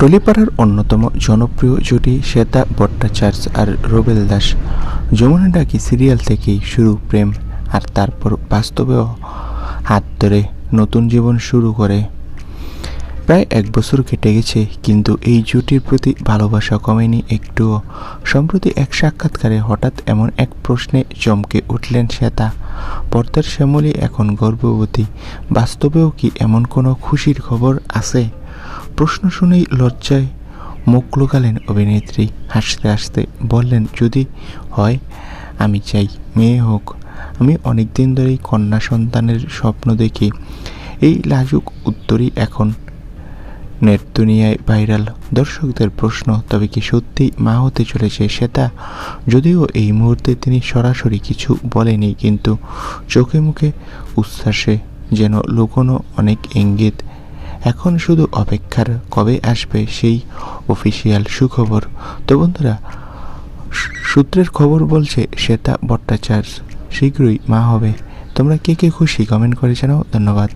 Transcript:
টলিপাড়ার অন্যতম জনপ্রিয় জুটি শ্বেতা ভট্টাচার্য আর রুবেল দাস। যমুনা ডাকি সিরিয়াল থেকেই শুরু প্রেম আর তারপর বাস্তবেও হাত ধরে নতুন জীবন শুরু করে। প্রায় এক বছর কেটে গেছে, কিন্তু এই জুটির প্রতি ভালোবাসা কমেনি একটুও। সম্প্রতি এক সাক্ষাৎকারে হঠাৎ এমন এক প্রশ্নে চমকে উঠলেন শ্বেতা, পর্দার শ্যামলী এখন গর্ভবতী, বাস্তবেও কি এমন কোনো খুশির খবর আছে? প্রশ্ন শুনেই লজ্জায় মুখ লুকালেন অভিনেত্রী। হাসতে হাসতে বললেন, যদি হয়, আমি চাই মেয়ে হোক। আমি অনেক দিন ধরেই কন্যা সন্তানের স্বপ্ন দেখি। এই লাজুক উত্তরই এখন নেট দুনিয়ায় ভাইরাল। দর্শকদের প্রশ্ন, তবে কি সত্যি মা হতে চলেছে সেটা? যদিও এই মুহূর্তে তিনি সরাসরি কিছু বলেনি কিন্তু চোখে মুখে উচ্ছ্বাসে যেন লুকোনো অনেক ইঙ্গিত এখন শুধু অপেক্ষার কবে আসবে সেই অফিসিয়াল সুখবর? তো বন্ধুরা, সূত্রের খবর বলছে, শ্বেতা ভট্টাচার্য শীঘ্রই মা হবে। তোমরা কে কে খুশি কমেন্ট করে জানাও। ধন্যবাদ।